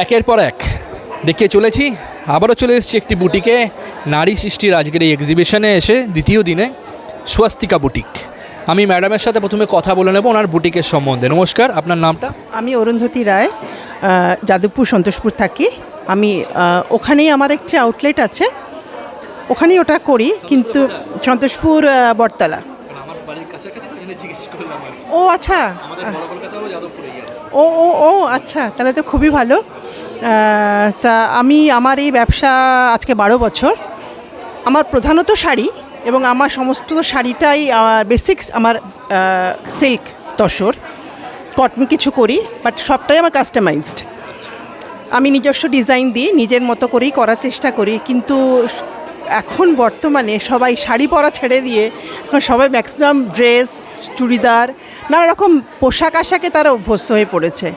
একের পর এক দেখিয়ে চলেছি। আবারও চলে এসেছি একটি বুটিকে। নারী সৃষ্টির আজকের এই এক্সিবিশনে এসে দ্বিতীয় দিনে স্বস্তিকা বুটিক। আমি ম্যাডামের সাথে প্রথমে কথা বলে নেব ওনার বুটিকের সম্বন্ধে। নমস্কার, আপনার নামটা? আমি অরুন্ধতী রায় যাদবপুর সন্তোষপুর থাকি। আমি ওখানেই আমার একটি আউটলেট আছে। ওখানেই ওটা করি, কিন্তু সন্তোষপুর বটতলা। বাড়ির কাছাকাছি তো জিজ্ঞেস করলাম ও আচ্ছা। বড় কলকাতাও যাদবপুরে ও ও ও আচ্ছা তাহলে তো খুবই ভালো। তা আমি আমার এই ব্যবসা আজকে বারো বছর। আমার প্রধানত শাড়ি এবং আমার সমস্ত শাড়িটাই বেসিক আমার সিল্ক তসর কটন কিছু করি বাট সবটাই আমার কাস্টমাইজড আমি নিজস্ব ডিজাইন দিই নিজের মতো করেই করার চেষ্টা করি কিন্তু এখন বর্তমানে সবাই শাড়ি পরা ছেড়ে দিয়ে এখন সবাই ম্যাক্সিমাম ড্রেস চুড়িদার, নানা রকম পোশাক আশাকে তারা অভ্যস্ত হয়ে পড়েছে।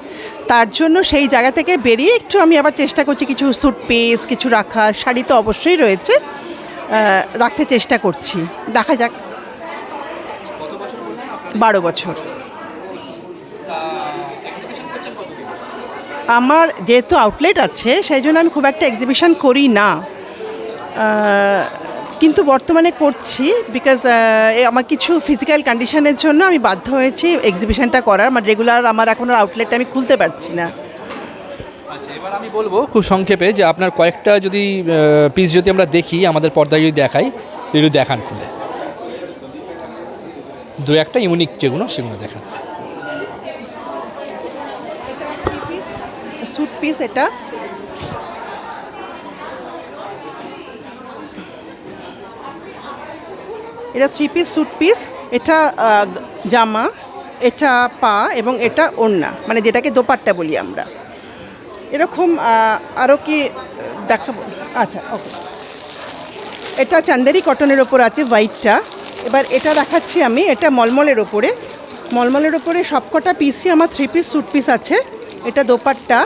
তার জন্য সেই জায়গা থেকে বেরিয়ে একটু আমি আবার চেষ্টা করছি কিছু স্যুট পিস কিছু রাখার শাড়ি তো অবশ্যই রয়েছে। রাখতে চেষ্টা করছি। দেখা যাক। বারো বছর। আমার যেহেতু আউটলেট আছে, সেই জন্য আমি খুব একটা এক্সিবিশন করি না। কিন্তু বর্তমানে করছি বিকজ আমার কিছু ফিজিক্যাল কন্ডিশনের জন্য আমি বাধ্য হয়েছি এক্সিবিশনটা করার। মানে রেগুলার আমার এখন আউটলেটটা আমি খুলতে পারছি না। আচ্ছা এবার আমি বলব খুব সংক্ষেপে যে আপনার কয়েকটা যদি পিস যদি আমরা দেখি আমাদের পর্দায় যদি দেখাই এগুলো দেখান খুলে। দু একটা ইউনিক যেগুলো সেগুলো দেখান। স্যুট পিস এটা। এটা থ্রি পিস স্যুট পিস এটা জামা, এটা পা এবং এটা ওড়না মানে যেটাকে দোপাট্টা বলি আমরা। এরকম আরও কি দেখাবো? আচ্ছা ওকে এটা চান্দেরি কটনের ওপর আছে হোয়াইটটা এবার এটা দেখাচ্ছি আমি, এটা মলমলের ওপরে। মলমলের ওপরে সবকটা পিসই আমার থ্রি পিস স্যুট পিস আছে। এটা দোপাট্টা,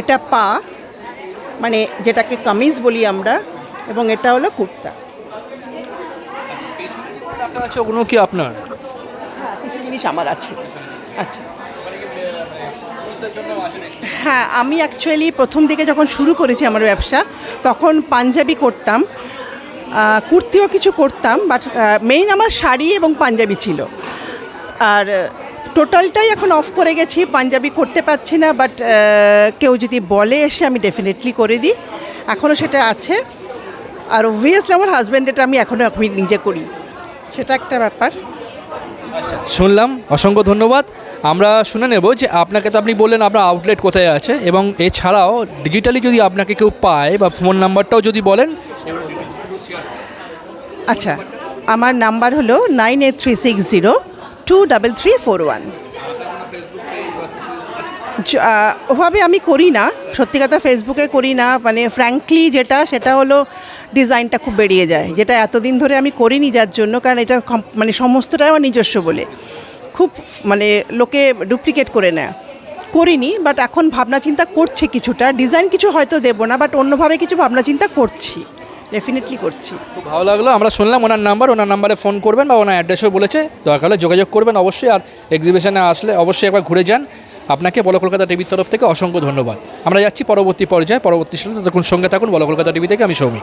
এটা পা মানে যেটাকে কামিজ বলি আমরা, এবং এটা হলো কুর্তা। কি আপনার? কিছু জিনিস আমার আছে। আচ্ছা। হ্যাঁ আমি অ্যাকচুয়ালি প্রথম দিকে যখন শুরু করেছি আমার ব্যবসা, তখন পাঞ্জাবি করতাম। কুর্তিও কিছু করতাম বাট মেইন আমার শাড়ি এবং পাঞ্জাবি ছিল। আর টোটালটাই এখন অফ করে গেছি, পাঞ্জাবি করতে পারছি না বাট কেউ যদি বলে এসে আমি ডেফিনেটলি করে দিই। এখনও সেটা আছে। আর অবভিয়াসলি আমার হাজব্যান্ড এটা আমি এখনও আমি নিজে করি। সেটা একটা ব্যাপার। শুনলাম অসংখ্য ধন্যবাদ। আমরা শুনে নেব যে আপনাকে তো আপনি বললেন আপনার আউটলেট কোথায় আছে এবং এছাড়াও ডিজিটালি যদি আপনাকে কেউ পায় বা ফোন নাম্বারটাও যদি বলেন। আচ্ছা আমার নাম্বার হলো nine eight three six zero two double three four one ওভাবে আমি করি না। সত্যি কথা ফেসবুকে করি না। মানে ফ্র্যাঙ্কলি যেটা, সেটা হলো ডিজাইনটা খুব বেরিয়ে যায়। যেটা এতদিন ধরে আমি করিনি যার জন্য, কারণ এটা মানে সমস্তটাই আমার নিজস্ব বলে। খুব মানে লোকে ডুপ্লিকেট করে নেয়। করিনি বাট এখন ভাবনা চিন্তা করছি কিছুটা। ডিজাইন কিছু হয়তো দেবো না বাট অন্যভাবে কিছু ভাবনা চিন্তা করছি। ডেফিনেটলি করছি। খুব ভালো লাগল, আমরা শুনলাম ওনার নাম্বার ওনার নাম্বারে ফোন করবেন বা ওনার অ্যাড্রেসও বলেছে দরকার হলে যোগাযোগ করবেন অবশ্যই আর এক্সিবিশনে আসলে অবশ্যই একবার ঘুরে যান। আপনাকে বলো কলকাতা টিভির তরফ থেকে অসংখ্য ধন্যবাদ। আমরা যাচ্ছি পরবর্তী পর্যায়ে, পরবর্তী সময় ততক্ষণ সঙ্গে থাকুন, বলো কলকাতা টিভি থেকে আমি সৌমিক।